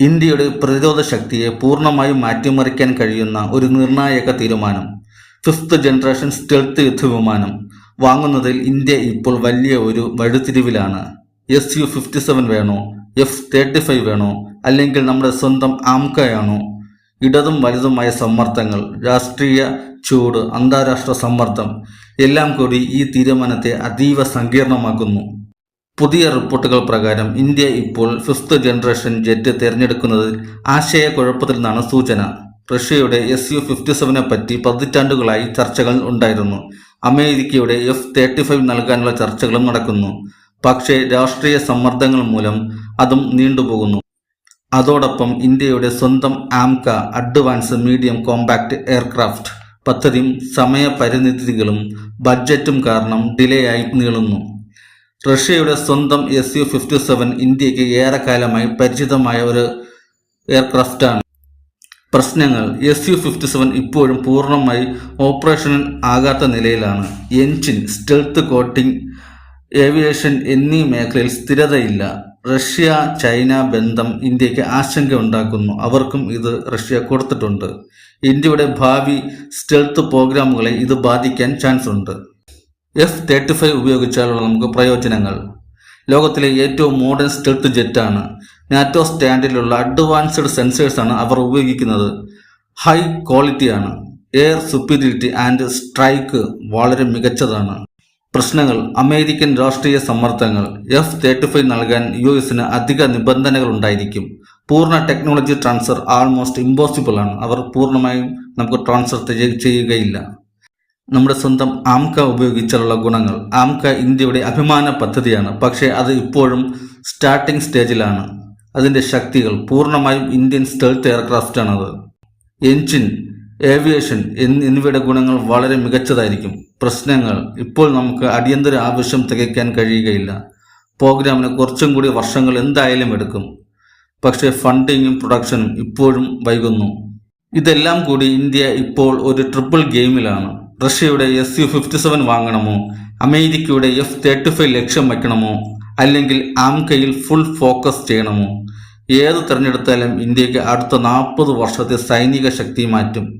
ഇന്ത്യയുടെ പ്രതിരോധ ശക്തിയെ പൂർണമായും മാറ്റിമറിക്കാൻ കഴിയുന്ന ഒരു നിർണായക തീരുമാനം. ഫിഫ്ത് ജനറേഷൻ സ്റ്റെൽത്ത് യുദ്ധവിമാനം. വാങ്ങുന്നതിൽ ഇന്ത്യ ഇപ്പോൾ വലിയ ഒരു വഴിത്തിരിവിലാണ്. എസ് യു ഫിഫ്റ്റി സെവൻ വേണോ? എഫ് തേർട്ടി ഫൈവ് വേണോ? അല്ലെങ്കിൽ നമ്മുടെ സ്വന്തം ആംകയാണോ? ഇടതും വലുതുമായ സമ്മർദ്ദങ്ങൾ രാഷ്ട്രീയ ചൂട് അന്താരാഷ്ട്ര സമ്മർദ്ദം എല്ലാം കൂടി ഈ തീരുമാനത്തെ അതീവ സങ്കീർണമാക്കുന്നു. പുതിയ റിപ്പോർട്ടുകൾ പ്രകാരം ഇന്ത്യ ഇപ്പോൾ ഫിഫ്ത്ത് ജനറേഷൻ ജെറ്റ് തിരഞ്ഞെടുക്കുന്നതിൽ ആശയക്കുഴപ്പത്തിൽ നിന്നാണ് സൂചന. റഷ്യയുടെ എസ് യു ഫിഫ്റ്റി സെവനെ പറ്റി പതിറ്റാണ്ടുകളായി ചർച്ചകൾ ഉണ്ടായിരുന്നു. അമേരിക്കയുടെ എഫ് തേർട്ടി ഫൈവ് നൽകാനുള്ള ചർച്ചകളും നടക്കുന്നു. പക്ഷേ രാഷ്ട്രീയ സമ്മർദ്ദങ്ങൾ മൂലം അതും നീണ്ടുപോകുന്നു. അതോടൊപ്പം ഇന്ത്യയുടെ സ്വന്തം AMCA advance medium compact aircraft പദ്ധതിയും സമയപരിമിതികളും ബഡ്ജറ്റും കാരണം ഡിലേ ആയി നീളുന്നു. റഷ്യയുടെ സ്വന്തം എസ് യു ഫിഫ്റ്റി സെവൻ ഇന്ത്യയ്ക്ക് ഏറെക്കാലമായി പരിചിതമായ ഒരു എയർക്രാഫ്റ്റാണ്. പ്രശ്നങ്ങൾ. എസ് യു ഫിഫ്റ്റി സെവൻ ഇപ്പോഴും പൂർണമായി ഓപ്പറേഷണൽ ആകാത്ത നിലയിലാണ്. എൻജിൻ സ്റ്റെൽത്ത് കോട്ടിംഗ് ഏവിയേഷൻ എന്നീ മേഖലയിൽ സ്ഥിരതയില്ല. റഷ്യ ചൈന ബന്ധം ഇന്ത്യയ്ക്ക് ആശങ്ക ഉണ്ടാക്കുന്നു. അവർക്കും ഇത് റഷ്യ കൊടുത്തിട്ടുണ്ട്. ഇന്ത്യയുടെ ഭാവി സ്റ്റെൽത്ത് പ്രോഗ്രാമുകളെ ഇത് ബാധിക്കാൻ ചാൻസ് ഉണ്ട് എഫ് തേർട്ടി ഫൈവ് ഉപയോഗിച്ചാലുള്ള നമുക്ക് പ്രയോജനങ്ങൾ. ലോകത്തിലെ ഏറ്റവും മോഡേൺ സ്റ്റെൽത്ത് ജെറ്റാണ് നാറ്റോ സ്റ്റാൻഡിലുള്ള അഡ്വാൻസ്ഡ് സെൻസേഴ്സാണ് അവർ ഉപയോഗിക്കുന്നത്. ഹൈ ക്വാളിറ്റിയാണ് എയർ സുപ്പീരിയറിറ്റി ആൻഡ് സ്ട്രൈക്ക് വളരെ മികച്ചതാണ്. പ്രശ്നങ്ങൾ അമേരിക്കൻ രാഷ്ട്രീയ സമ്മർദ്ദങ്ങൾ. എഫ് തേർട്ടി ഫൈവ് നൽകാൻ യു എസിന് അധിക നിബന്ധനകൾ ഉണ്ടായിരിക്കും. പൂർണ ടെക്നോളജി ട്രാൻസ്ഫർ ആൾമോസ്റ്റ് ഇമ്പോസിബിൾ ആണ്. അവർ പൂർണമായും നമുക്ക് ട്രാൻസ്ഫർ ചെയ്യുകയില്ല. നമ്മുടെ സ്വന്തം ആംക ഉപയോഗിച്ചുള്ള ഗുണങ്ങൾ. ആംക ഇന്ത്യയുടെ അഭിമാന പദ്ധതിയാണ്. പക്ഷേ അത് ഇപ്പോഴും സ്റ്റാർട്ടിംഗ് സ്റ്റേജിലാണ് അതിന്റെ ശക്തികൾ പൂർണമായും ഇന്ത്യൻ സ്റ്റെൽത്ത് എയർക്രാഫ്റ്റാണത് എഞ്ചിൻ ഏവിയേഷൻ എന്നിവയുടെ ഗുണങ്ങൾ വളരെ മികച്ചതായിരിക്കും. പ്രശ്നങ്ങൾ ഇപ്പോൾ നമുക്ക് അടിയന്തര ആവശ്യം തികയ്ക്കാൻ കഴിയുകയില്ല. പ്രോഗ്രാമിന് കുറച്ചും കൂടി വർഷങ്ങൾ എന്തായാലും എടുക്കും. പക്ഷേ ഫണ്ടിങ്ങും പ്രൊഡക്ഷനും ഇപ്പോഴും വൈകുന്നു. ഇതെല്ലാം കൂടി ഇന്ത്യ ഇപ്പോൾ ഒരു ട്രിപ്പിൾ ഗെയിമിലാണ് റഷ്യയുടെ എസ് യു ഫിഫ്റ്റി സെവൻ വാങ്ങണമോ? അമേരിക്കയുടെ എഫ് തേർട്ടി ഫൈവ് ലക്ഷ്യം വയ്ക്കണമോ? അല്ലെങ്കിൽ ആംകയിൽ ഫുൾ ഫോക്കസ് ചെയ്യണമോ? ഏത് തിരഞ്ഞെടുത്താലും ഇന്ത്യയ്ക്ക് അടുത്ത നാൽപ്പത് വർഷത്തെ സൈനിക ശക്തി മാറ്റും.